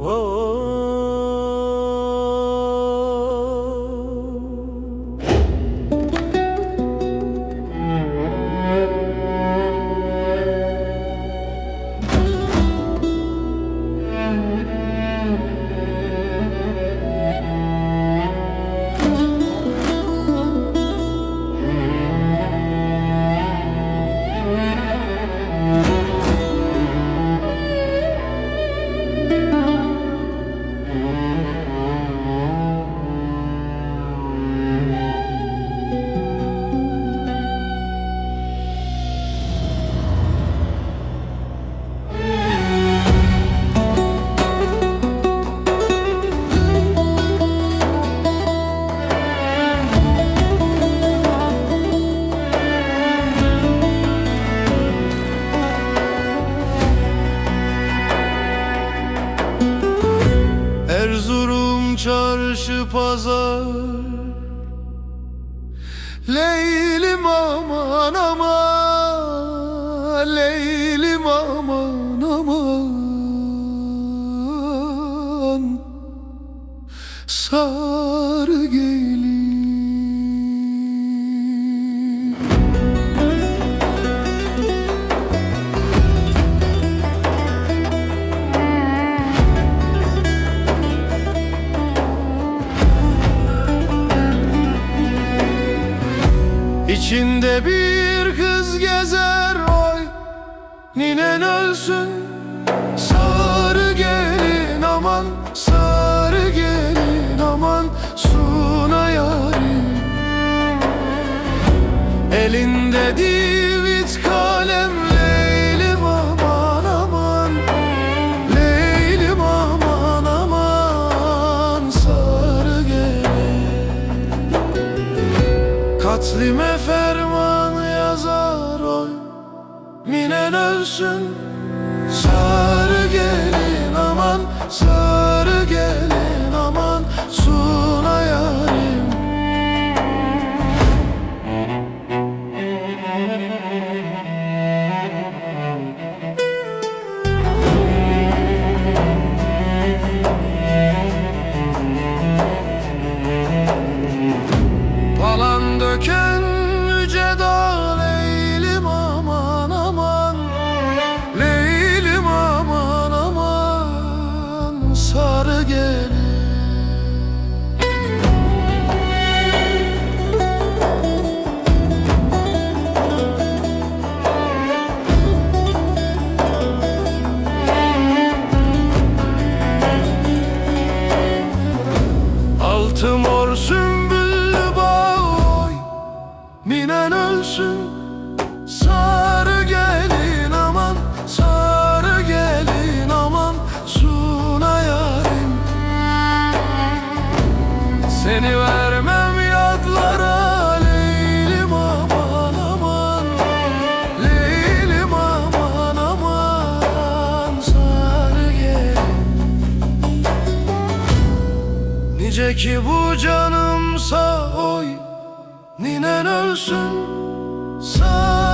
Whoa. Çarşı pazar. Leylim aman aman Leylim aman aman. Sarı gelin İçinde bir kız gezer oy Ninen ölsün. Sarı gelin aman Sarı gelin aman Suna yarim. Elinde Katlime ferman yazar oy. Minen ölsün Sarı Sarı gelin Seni vermem yadlara Leylim aman aman Leylim aman aman Nice ki bu canımsa oy Ninen ölsün Sağ